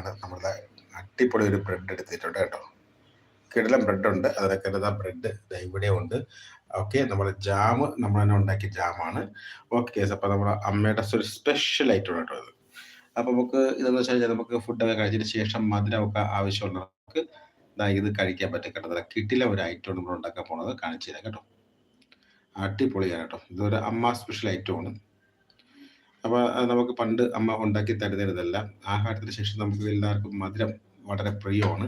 ആണ്. നമ്മുടെ അടിപൊളി ഒരു ബ്രെഡ് എടുത്തിട്ടുണ്ട് കേട്ടോ. കിടലം ബ്രെഡ് ഉണ്ട്. അതിനൊക്കെ ഇതാ ബ്രെഡ് ഇവിടെ ഉണ്ട്. ഓക്കെ നമ്മൾ ജാം നമ്മൾ തന്നെ ഉണ്ടാക്കിയ ജാമാണ് ഓക്കെ അപ്പോൾ നമ്മുടെ അമ്മയുടെ ഒരു സ്പെഷ്യൽ ഐറ്റം കേട്ടോ ഇത്. അപ്പോൾ നമുക്ക് ഇതെന്ന് വെച്ച് കഴിഞ്ഞാൽ നമുക്ക് ഫുഡൊക്കെ കഴിച്ചതിന് ശേഷം മധുരമൊക്കെ ആവശ്യമുള്ള നമുക്ക് ഇത് കഴിക്കാൻ പറ്റും കേട്ടോ. നല്ല കിട്ടില ഒരു ഐറ്റം നമ്മൾ ഉണ്ടാക്കാൻ പോണത്. കാണിച്ചു തരാം കേട്ടോ. അടിപൊളിയാണ് കേട്ടോ. ഇതൊരു അമ്മ സ്പെഷ്യൽ ഐറ്റമാണ് അപ്പോൾ നമുക്ക് പണ്ട് അമ്മ ഉണ്ടാക്കി തരുന്നതല്ല ആഹാരത്തിന് ശേഷം നമുക്ക് എല്ലാവർക്കും മധുരം വളരെ പ്രിയമാണ്.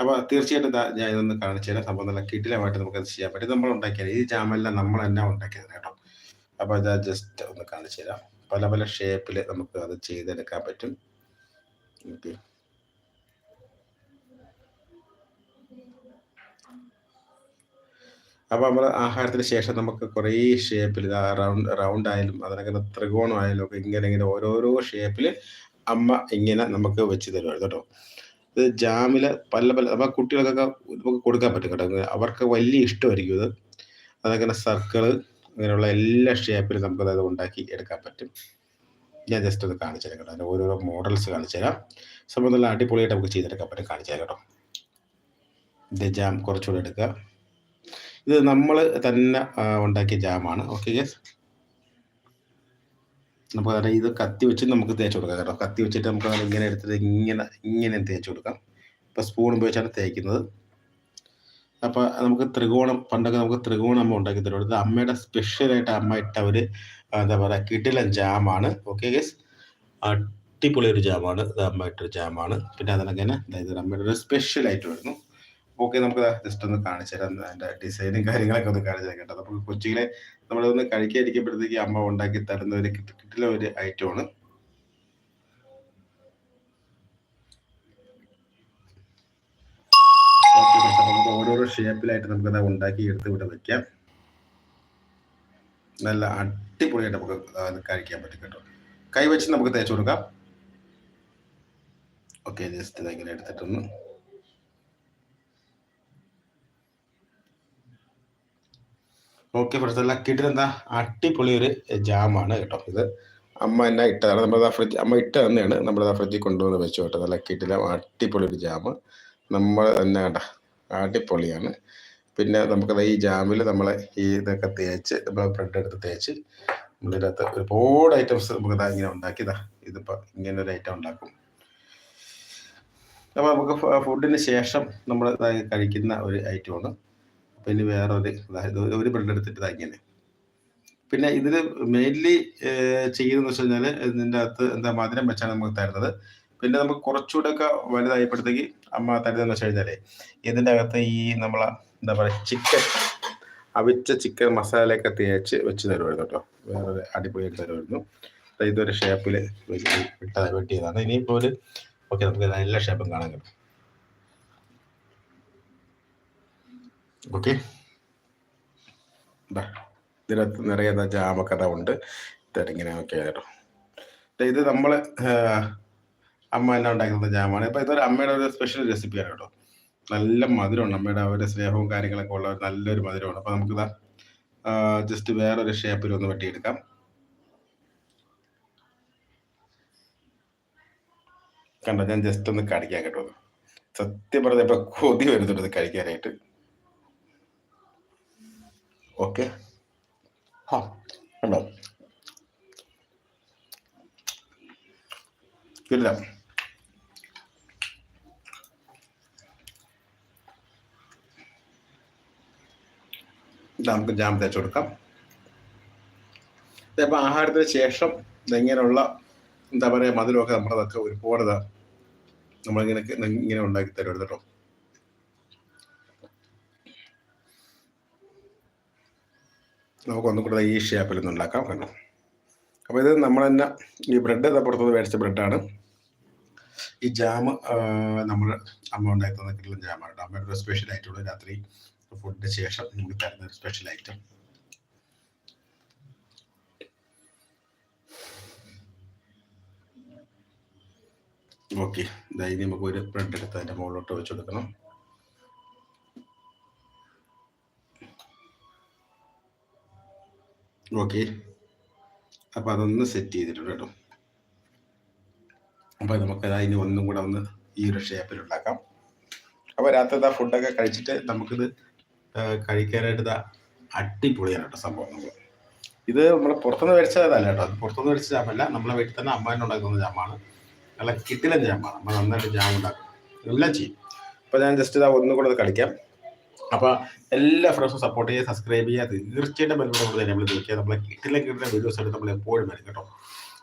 അപ്പോൾ തീർച്ചയായിട്ടും ഞാൻ ഇതൊന്ന് കാണിച്ചു തരാം. സംഭവം നല്ല കിട്ടിലമായിട്ട് നമുക്കത് ചെയ്യാൻ പറ്റും. നമ്മൾ ഉണ്ടാക്കിയത് ഈ ജാമെല്ലാം നമ്മൾ തന്നെ ഉണ്ടാക്കിയത് കേട്ടോ. അപ്പോൾ അത് ജസ്റ്റ് ഒന്ന് കാണിച്ചു തരാം. പല പല ഷേപ്പിൽ നമുക്ക് അത് ചെയ്തെടുക്കാൻ പറ്റും. ഓക്കെ. അപ്പോൾ നമ്മൾ ആഹാരത്തിന് ശേഷം നമുക്ക് കുറേ ഷേപ്പിൽ റൗണ്ട് റൗണ്ട് ആയാലും അതിനകത്ത് ത്രികോണം ആയാലും ഒക്കെ ഇങ്ങനെ ഇങ്ങനെ ഓരോരോ ഷേപ്പിൽ അമ്മ ഇങ്ങനെ നമുക്ക് വെച്ച് തരുമായിരുന്നു കേട്ടോ. ഇത് ജാമിൽ പല പല അപ്പോൾ കുട്ടികൾക്കൊക്കെ നമുക്ക് കൊടുക്കാൻ പറ്റും കേട്ടോ. അവർക്ക് വലിയ ഇഷ്ടമായിരിക്കും ഇത്. അതങ്ങനെ സർക്കിൾ അങ്ങനെയുള്ള എല്ലാ ഷേപ്പിലും നമുക്ക് അത് ഉണ്ടാക്കി എടുക്കാൻ പറ്റും. ഞാൻ ജസ്റ്റ് ഒന്ന് കാണിച്ചു തരാം കേട്ടോ. അതിന്റെ ഓരോരോ മോഡൽസ് കാണിച്ചു തരാം. നല്ല അടിപൊളിയായിട്ട് നമുക്ക് ചെയ്തെടുക്കാൻ പറ്റും. കാണിച്ചു തരാം കേട്ടോ. ഇത് ജാം കുറച്ചുകൂടെ എടുക്കുക. ഇത് നമ്മൾ തന്നെ ഉണ്ടാക്കിയ ജാമാണ് ഓക്കെ യെസ് നമുക്ക് അതായത് ഇത് കത്തി വെച്ച് നമുക്ക് തേച്ച് കൊടുക്കാം കേട്ടോ. കത്തി വെച്ചിട്ട് നമുക്ക് ഇങ്ങനെ എടുത്തിട്ട് ഇങ്ങനെ ഇങ്ങനെ തേച്ച് കൊടുക്കാം. ഇപ്പോൾ സ്പൂൺ ഉപയോഗിച്ചാണ് തേക്കുന്നത്. അപ്പോൾ നമുക്ക് ത്രികോണം പണ്ടൊക്കെ നമുക്ക് ത്രികോണം അമ്മ ഉണ്ടാക്കി തരും ഇത് അമ്മയുടെ സ്പെഷ്യലായിട്ട് അമ്മ ഇട്ട ഒരു എന്താ പറയുക കിടിലൻ ജാമാണ് ഓക്കെ ഗസ് അടിപൊളി ഒരു ജാമാണ് ഇത് അമ്മ ഇട്ടൊരു ജാമാണ് പിന്നെ അതിനങ്ങനെ അതായത് അമ്മയുടെ ഒരു സ്പെഷ്യലായിട്ട് വരുന്നു. ഓക്കെ നമുക്ക് ജസ്റ്റ് ഒന്ന് കാണിച്ചു തരാം. അതിന്റെ ഡിസൈനും കാര്യങ്ങളൊക്കെ ഒന്ന് കാണിച്ചു തരാം കേട്ടോ. നമുക്ക് കൊച്ചിയിലെ നമ്മളൊന്ന് കഴിക്കാതിരിക്കുമ്പോഴത്തേക്ക് അമ്മ ഉണ്ടാക്കി തരുന്ന ഒരു കിട്ടില്ല ഒരു ഐറ്റമാണ് നമുക്ക് ഓരോരോ ഷേപ്പിലായിട്ട് നമുക്കത് ഉണ്ടാക്കി എടുത്ത് ഇവിടെ വെക്കാം. നല്ല അടിപൊളിയായിട്ട് നമുക്ക് കഴിക്കാൻ പറ്റും കേട്ടോ. കൈവച്ച് നമുക്ക് തേച്ച് കൊടുക്കാം. ഓക്കെ ജസ്റ്റ് ഇതെങ്ങനെ എടുത്തിട്ടൊന്ന് ഓക്കെ ഫ്രണ്ട്സ് എല്ലാം കിട്ടുന്ന അടിപൊളി ഒരു ജാമാണ് കേട്ടോ ഇത്. അമ്മ എന്നെ ഇട്ടതാണ്? നമ്മൾ ഫ്രിഡ്ജ് അമ്മ ഇട്ട തന്നെയാണ്. നമ്മൾ ഫ്രിഡ്ജിൽ കൊണ്ടുവന്ന് വെച്ചു കേട്ടോ. നല്ല കിട്ടില്ല അടിപൊളി ഒരു ജാമ് നമ്മൾ തന്നെ കേട്ടോ അടിപൊളിയാണ്. പിന്നെ നമുക്കത് ഈ ജാമിൽ നമ്മൾ ഈ ഇതൊക്കെ തേച്ച് നമ്മൾ ബ്രെഡ് എടുത്ത് തേച്ച് നമ്മളിതിനകത്ത് ഒരുപാട് ഐറ്റംസ് നമുക്ക് ഇതാ ഇങ്ങനെ ഉണ്ടാക്കിയതാ ഇതിപ്പോൾ ഇങ്ങനെ ഒരു ഐറ്റം ഉണ്ടാക്കും. അപ്പോൾ നമുക്ക് ഫുഡിന് ശേഷം നമ്മൾ കഴിക്കുന്ന ഒരു ഐറ്റമാണ് പിന്നെ വേറൊരു അതായത് ഒരു ബ്രെഡ് എടുത്തിട്ട് ഇങ്ങനെ പിന്നെ ഇതിൽ മെയിൻലി ചെയ്യുന്നതെന്ന് വെച്ച് കഴിഞ്ഞാൽ ഇതിന്റെ അകത്ത് എന്താ മധുരം വെച്ചാണ് നമുക്ക് തരുന്നത്. പിന്നെ നമുക്ക് കുറച്ചുകൂടെ ഒക്കെ വലുതായപ്പോഴത്തേക്ക് അമ്മ തരുന്നതെന്ന് വെച്ച് കഴിഞ്ഞാൽ ഇതിന്റെ അകത്ത് ഈ നമ്മളെ എന്താ പറയുക ചിക്കൻ അവിച്ച ചിക്കൻ മസാലയൊക്കെ തേച്ച് വെച്ച് തരുമായിരുന്നു കേട്ടോ. വേറൊരു അടിപൊളിയായിട്ട് തരുമായിരുന്നു ഇതൊരു ഷേപ്പിൽ വെട്ടി വെട്ടിയതാണ്. ഇനിയിപ്പോൾ ഒരു ഓക്കെ നമുക്ക് നല്ല ഷേപ്പും കാണാൻ കിട്ടും. ഓക്കെ ഇതിനകത്ത് നിറയെ ജാമക്കഥ ഉണ്ട്. ഇങ്ങനെ ഒക്കെ ആയിരുന്നു ഇത് നമ്മൾ അമ്മ എല്ലാം ഉണ്ടാക്കുന്ന ജാമാണ്. ഇപ്പം ഇതൊരു അമ്മയുടെ ഒരു സ്പെഷ്യൽ റെസിപ്പിയാണ് കേട്ടോ. നല്ല മധുരമുണ്ട്. അമ്മയുടെ അവരുടെ സ്നേഹവും കാര്യങ്ങളൊക്കെ ഉള്ള നല്ലൊരു മധുരമാണ്. അപ്പം നമുക്കിതാ ജസ്റ്റ് വേറൊരു ഷേപ്പിൽ ഒന്ന് വെട്ടിയെടുക്കാം. കണ്ടോ ഞാൻ ജസ്റ്റ് ഒന്ന് കടിക്കാൻ കേട്ടോ. സത്യം പറഞ്ഞ ഇപ്പൊ കൊതി വരുന്നുണ്ട് കഴിക്കാനായിട്ട്. ഓക്കെ. ആ കണ്ടോ? ഇല്ല നമുക്ക് ജാം തേച്ച് കൊടുക്കാം. ഇപ്പം ആഹാരത്തിന് ശേഷം ഇതെങ്ങനെയുള്ള എന്താ പറയുക മധുരമൊക്കെ നമ്മളതൊക്കെ ഒരുപാട് നമ്മളിങ്ങനെ ഇങ്ങനെ ഉണ്ടാക്കി തരും കേട്ടോ. നമുക്ക് ഒന്നും കൂടെ ഈ ഷേപ്പിൽ ഒന്ന് ഉണ്ടാക്കാം അപ്പോൾ ഇത് നമ്മൾ തന്നെ ഈ ബ്രെഡ് പുറത്തുനിന്ന് മേടിച്ച ബ്രെഡാണ് ഈ ജാം നമ്മൾ അമ്മ ഉണ്ടാക്കി തന്നിട്ടുള്ള ജാമാണ് കേട്ടോ. അമ്മയുടെ ഒരു സ്പെഷ്യൽ ആയിട്ടുള്ള രാത്രി ഫുഡിന് ശേഷം നമുക്ക് തരുന്ന ഒരു സ്പെഷ്യൽ ഐറ്റം ഓക്കെ ഇതായി നമുക്ക് ഒരു ബ്രെഡ് എടുത്ത് അതിന്റെ മുകളിലോട്ട് വെച്ച് കൊടുക്കണം. ഓക്കെ. അപ്പോൾ അതൊന്ന് സെറ്റ് ചെയ്തിട്ടുണ്ട് കേട്ടോ. അപ്പോൾ നമുക്ക് ഇനി ഒന്നും കൂടെ ഒന്ന് ഈ ഒരു ഷേപ്പിൽ ഉണ്ടാക്കാം. അപ്പോൾ രാത്രി ആ ഫുഡൊക്കെ കഴിച്ചിട്ട് നമുക്കിത് കഴിക്കാനായിട്ട് ഇതാ അടിപൊളിയാണ് കേട്ടോ സംഭവം നമ്മൾ ഇത് നമ്മൾ പുറത്തുനിന്ന് മേടിച്ചതല്ല കേട്ടോ. അത് പുറത്തുനിന്ന് മേടിച്ച ജാമല്ല നമ്മളെ വീട്ടിൽ തന്നെ അമ്മാനെ ഉണ്ടാക്കുന്ന ജാമാണ് നല്ല കിട്ടിലൻ ജാമാണ് നമ്മൾ നന്നായിട്ട് ജാം ഉണ്ടാക്കും. എല്ലാം ചെയ്യും. അപ്പോൾ ഞാൻ ജസ്റ്റ് ഇതാ ഒന്നും കൂടെ അത് കളിക്കാം. അപ്പോൾ എല്ലാ ഫ്രണ്ട്സും സപ്പോർട്ട് ചെയ്യുക സബ്സ്ക്രൈബ് ചെയ്യുക. തീർച്ചയായിട്ടും നമ്മൾ നോക്കിയാൽ നമ്മൾ കിട്ടിലെ കിട്ടുന്ന വീഡിയോസ് ആയിട്ട് നമ്മൾ എപ്പോഴും വരും കേട്ടോ.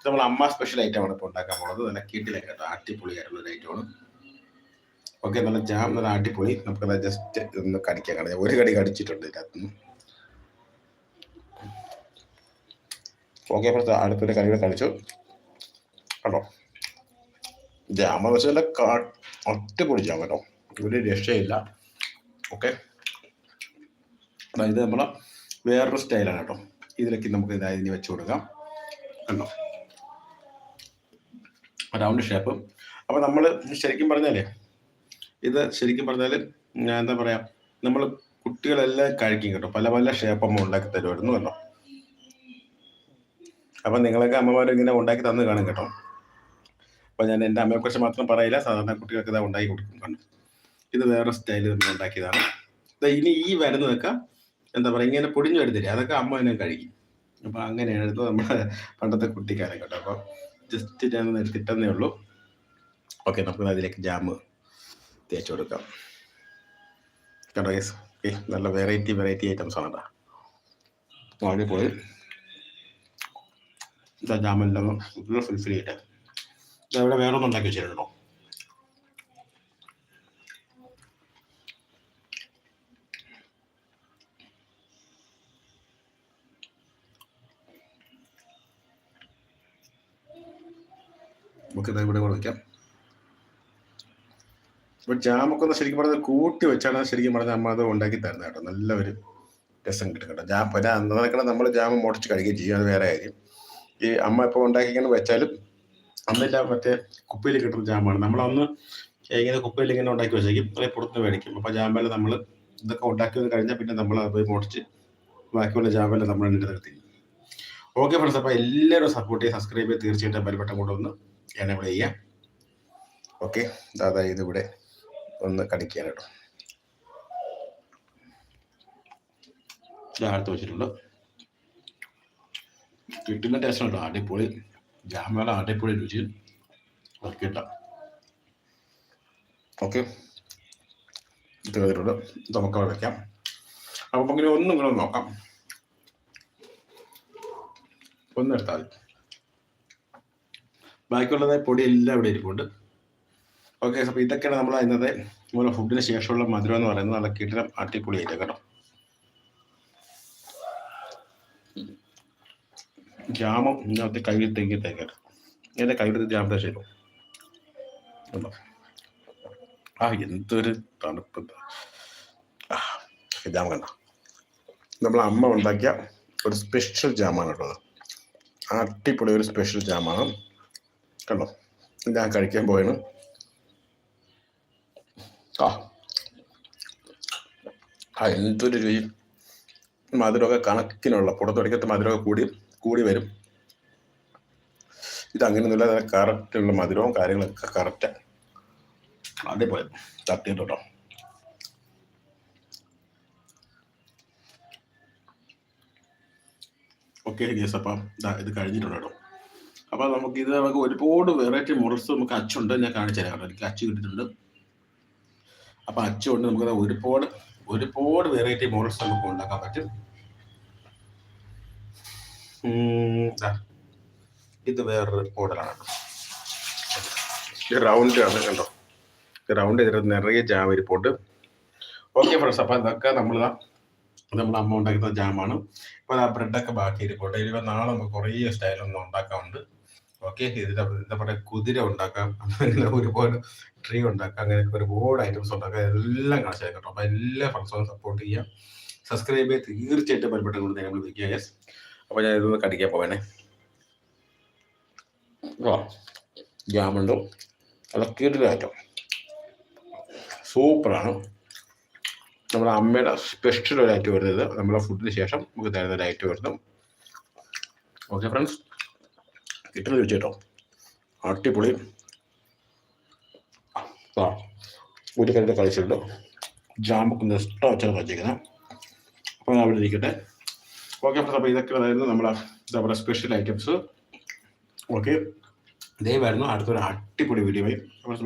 നമ്മൾ അമ്മ സ്പെഷ്യൽ ഐറ്റം ആണ് ഇപ്പോൾ ഉണ്ടാക്കാൻ പോകുന്നത് നല്ല കിട്ടിലെ കേട്ടോ. അടിപൊളിയായിട്ടുള്ള ഒരു ഐറ്റമാണ് ഓക്കെ നല്ല ജാം നല്ല അടിപൊളി. നമുക്കത് ജസ്റ്റ് ഒന്ന് കടിക്കാൻ കാണാം ഒരു കടി കടിച്ചിട്ടുണ്ട് ഇതിനകത്തുനിന്ന് ഓക്കെ അപ്പോൾ അടുത്തൊരു കറികൾ കഴിച്ചു. കേട്ടോ ജാമെന്ന് വെച്ചാൽ അടിപൊളി ജാമ കേട്ടോ. ഒരു രക്ഷയില്ല. ഓക്കെ ഇത് നമ്മൾ വേറൊരു സ്റ്റൈലാണ് കേട്ടോ. ഇതിലേക്ക് നമുക്ക് ഇതായി ഇനി വെച്ച് കൊടുക്കാം. കണ്ടോ? റൗണ്ട് ഷേപ്പ് അപ്പോൾ നമ്മൾ ശരിക്കും പറഞ്ഞാലേ ഇത് ശരിക്കും പറഞ്ഞാൽ എന്താ പറയാ നമ്മൾ കുട്ടികളെല്ലാം കഴിക്കും കേട്ടോ. പല പല ഷേപ്പ് അമ്മ ഉണ്ടാക്കി തരുമായിരുന്നു കേട്ടോ. അപ്പം നിങ്ങളൊക്കെ അമ്മമാരും ഇങ്ങനെ ഉണ്ടാക്കി തന്നു കാണും കേട്ടോ. അപ്പം ഞാൻ എന്റെ അമ്മയെക്കുറിച്ച് മാത്രം പറയില്ല. സാധാരണ കുട്ടികൾക്ക് ഇതാ ഉണ്ടാക്കി കൊടുക്കും കണ്ടു. ഇത് വേറെ സ്റ്റൈലിൽ നമ്മൾ ഉണ്ടാക്കിയതാണ്. ഇനി ഈ വരുന്നതൊക്കെ എന്താ പറയുക ഇങ്ങനെ പൊടിഞ്ഞു വരുന്നില്ല? അതൊക്കെ അമ്മ എന്നെ കഴിക്കും. അപ്പം അങ്ങനെയായിരുന്നു നമ്മുടെ പണ്ടത്തെ കുട്ടിക്കാലം കേട്ടോ. അപ്പോൾ ജസ്റ്റ് ഞാൻ കിട്ടുന്നേ ഉള്ളൂ. ഓക്കെ നമുക്ക് അതിലേക്ക് ജാമ് തേച്ച് കൊടുക്കാം. കേട്ടോ ഗൈസ് ഓക്കെ നല്ല വെറൈറ്റി വെറൈറ്റി ഐറ്റംസ് ആണ് കേട്ടോ. വാങ്ങി പോയി ജാമെല്ലാം ഫുൾഫിൽ ചെയ്യട്ടെ ഇവിടെ വേറെ ഒന്നും ഉണ്ടാക്കി വെച്ചിട്ടുണ്ടോ? നമുക്കിത് ഇവിടെ കൂടെ വയ്ക്കാം. ഇപ്പൊ ജാമൊക്കെ ഒന്ന് ശരിക്കും പറഞ്ഞാൽ കൂട്ടി വെച്ചാണ് ശരിക്കും പറഞ്ഞാൽ അമ്മ അത് ഉണ്ടാക്കി തരുന്നത് കേട്ടോ. നല്ല ഒരു രസം കിട്ടും കേട്ടോ. ജാം പിന്നെ നടക്കണം നമ്മൾ ജാമ മുടച്ച് കഴിക്കുകയും ചെയ്യും. അത് വേറെ കാര്യം. ഈ അമ്മ ഇപ്പോൾ ഉണ്ടാക്കിങ്ങനെ വെച്ചാലും അന്നില്ല മറ്റേ കുപ്പിയിൽ കിട്ടുന്ന ജാമാണ്. നമ്മളന്ന് ഇങ്ങനെ കുപ്പിയിൽ ഇങ്ങനെ ഉണ്ടാക്കി വെച്ചേക്കും. അല്ലെങ്കിൽ പുറത്തുനിന്ന് മേടിക്കും. അപ്പോൾ ജാമ്പല നമ്മൾ ഇതൊക്കെ ഉണ്ടാക്കി വന്ന് കഴിഞ്ഞാൽ പിന്നെ നമ്മൾ അത് മുടച്ച് ബാക്കിയുള്ള ജാമ്പല നമ്മൾ എന്റെ നിർത്തി ഓക്കെ ഫ്രണ്ട്സ് അപ്പോൾ എല്ലാവരും സപ്പോർട്ട് ചെയ്യുക സബ്സ്ക്രൈബ് ചെയ്ത് തീർച്ചയായിട്ടും ബെൽബട്ടം കൊണ്ടൊന്ന് എനേബിൾ ചെയ്യാം. ഓക്കെ അതായത് ഇതിവിടെ ഒന്ന് കടിക്കാൻ കേട്ടോ അടുത്ത് വെച്ചിട്ടുണ്ട്. കിട്ടുന്ന ടേസ്റ്റ് ഉണ്ടോ? അടിപൊളി. ജാമല അടിപൊളി രുചി. കിട്ടാം ഓക്കെ ഇത് ചെയ്തിട്ടുണ്ട് നമുക്ക് അവിടെ വെക്കാം. അപ്പം ഇങ്ങനെ ഒന്നും ഇങ്ങനെ നോക്കാം. ഒന്നെടുത്താൽ മതി. ബാക്കിയുള്ളത് പൊടി എല്ലാം ഇവിടെ ഇരിപ്പുണ്ട്. ഓക്കെ അപ്പോൾ ഇതൊക്കെയാണ് നമ്മൾ ഇന്നത്തെ നമ്മുടെ ഫുഡിന് ശേഷമുള്ള മധുരം എന്ന് പറയുന്നത്. നല്ല കിടലം അടിപൊളിയായിട്ട് കേട്ടോ. ജാമം ഇതിനകത്ത് കയ്യിൽ തെങ്ങി തേക്കട്ടെ എന്റെ കയ്യിലെടുത്ത് ജാമത്തെ ശരി ആ എന്തൊരു തണുപ്പ്. ജാമ കണ്ട? നമ്മളെ അമ്മ ഉണ്ടാക്കിയ ഒരു സ്പെഷ്യൽ ജാമാണ് കേട്ടോ അടിപൊളി ഒരു സ്പെഷ്യൽ ജാമാണ്. കണ്ടോ? ഞാൻ കഴിക്കാൻ പോയാണ് ആ. ആ എന്തൊരു രുചി. മധുരമൊക്കെ കണക്കിനുള്ള പുറത്തുടക്കത്തെ മധുരമൊക്കെ കൂടി കൂടി വരും. ഇത് അങ്ങനെയൊന്നുമില്ല അതിന് കറക്റ്റുള്ള മധുരവും കാര്യങ്ങളൊക്കെ കറക്റ്റ്. അടിപൊളി. തട്ടിയിട്ടോ ഓക്കെ ഗേസ് അപ്പം ഇത് കഴിഞ്ഞിട്ടുണ്ട് അപ്പോൾ നമുക്ക് ഇത് നമുക്ക് ഒരുപാട് വെറൈറ്റി മോഡൽസ് നമുക്ക് അച്ചുണ്ട് ഞാൻ കാണിച്ചു തരാം എനിക്ക് അച്ച് കിട്ടിയിട്ടുണ്ട്. അപ്പം അച്ചുകൊണ്ട് നമുക്ക് ഒരുപാട് ഒരുപാട് വെറൈറ്റി മോഡൽസ് നമുക്ക് ഉണ്ടാക്കാൻ പറ്റും. ഇത് വേറൊരു മോഡലാണ് റൗണ്ട് ആണ് കണ്ടോ റൗണ്ട് ചെയ്തിട്ട് നിറയെ ജാം ഇരിപ്പുണ്ട്. ഓക്കെ ഫ്രണ്ട്സ് അപ്പം ഇതൊക്കെ നമ്മൾ നമ്മൾ അമ്മ ഉണ്ടാക്കുന്ന ജാമാണ്. ഇപ്പം ആ ബ്രെഡൊക്കെ ബാക്കി ഇരിപ്പുണ്ട് ഇനിയിപ്പോൾ നാളെ നമുക്ക് കുറേ സ്റ്റൈലൊന്നും ഉണ്ടാക്കാറുണ്ട് ഓക്കെ ഇതിന്റെ എന്താ കുതിര ഉണ്ടാക്കാം അങ്ങനെ ഒരുപാട് ട്രീ ഉണ്ടാക്കാം അങ്ങനെയൊക്കെ ഒരുപാട് ഐറ്റംസ് ഉണ്ടാക്കാം എല്ലാം കാണിച്ചു കേട്ടോ. അപ്പം എല്ലാ ഫ്രണ്ട്സും സപ്പോർട്ട് ചെയ്യാം. സബ്സ്ക്രൈബ് ചെയ്ത് തീർച്ചയായിട്ടും ബന്ധപ്പെട്ട കൊണ്ട് നമ്മൾ വിളിക്കുക യെസ് അപ്പോൾ ഞാൻ ഇതൊന്ന് കടിക്കാൻ പോവേണേ. വാ ജാമുണ്ടോ നല്ല ഐറ്റം സൂപ്പറാണ് നമ്മുടെ അമ്മയുടെ സ്പെഷ്യൽ ഒരു ഐറ്റം വരുന്നത്. നമ്മുടെ ഫുഡിന് ശേഷം നമുക്ക് തരുന്ന ഒരു ഐറ്റം വരുന്നു ഓക്കെ ഫ്രണ്ട്സ് കിട്ടുന്നത് വെച്ച് കേട്ടോ അടിപൊളി. ആ ഒരു കരണ്ട് കഴിച്ചിട്ടുണ്ട് ജാമൊക്കെ ഇഷ്ടം വെച്ചാൽ വച്ചിരിക്കുന്നത് അപ്പോൾ അവിടെ ഇരിക്കട്ടെ. ഓക്കെ അപ്പോൾ ഇതൊക്കെ അതായിരുന്നു നമ്മുടെ നമ്മുടെ സ്പെഷ്യൽ ഐറ്റംസ് ഓക്കെ ദയവായിരുന്നു അടുത്തൊരു അടിപൊളി വീഡിയോ അപ്പോൾ